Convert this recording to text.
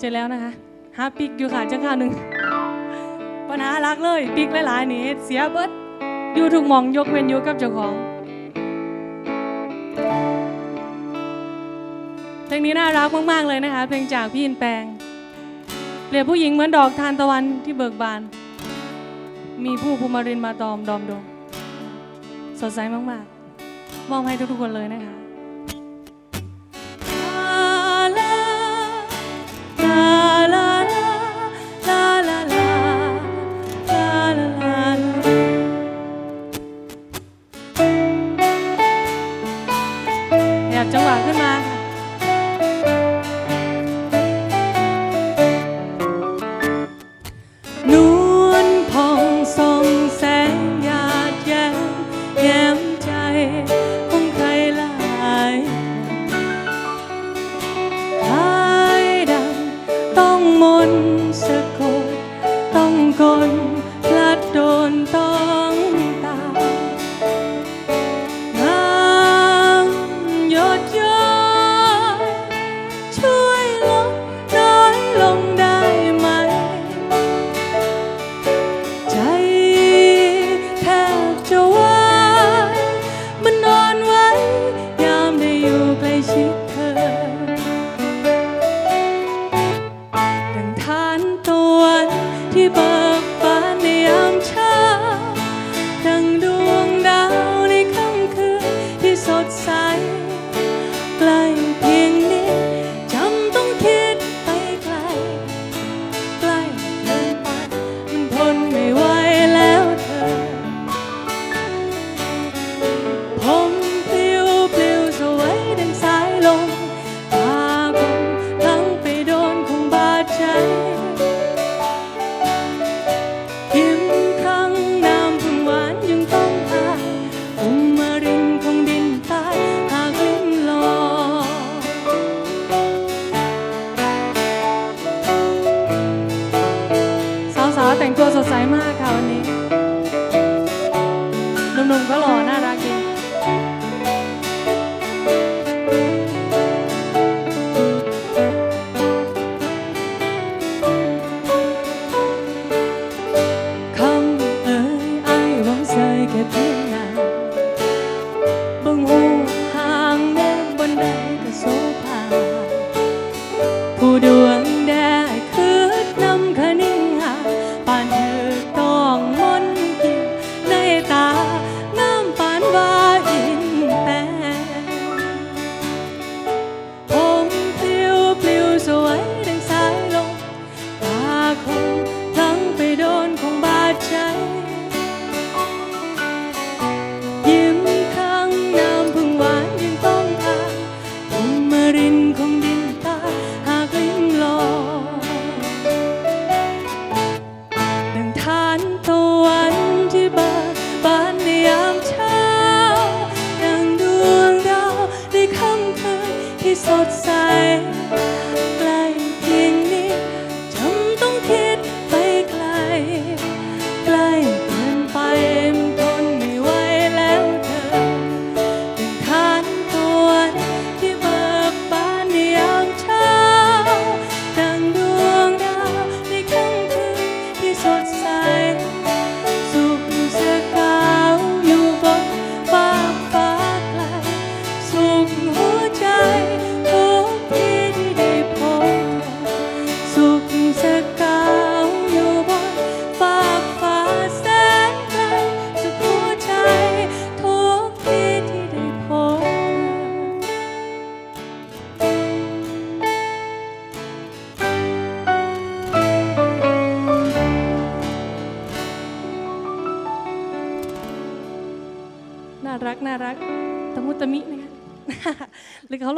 เจอแล้วนะคะหาปิกอยู่ค่ะจังข้าวหนึ่งปัญหารักเลยปิกหลายๆนี่เสียเบิดอยู่ถูกมองยกเว้นอยู่กับเจ้าของเพลงนี้น่ารักมาก ๆ เลยนะคะเพลงจากพี่อินแปลงเปรียบผู้หญิงเหมือนดอกทานตะวันที่เบิกบาน มีผู้ภูมิรินมาตอมดอมดงสดใสมาก ๆ มอบให้ทุกๆคนเลยนะคะ không còn Simone. outside. น่ารักน่ารักตะมุตะมินะคะหรือเขา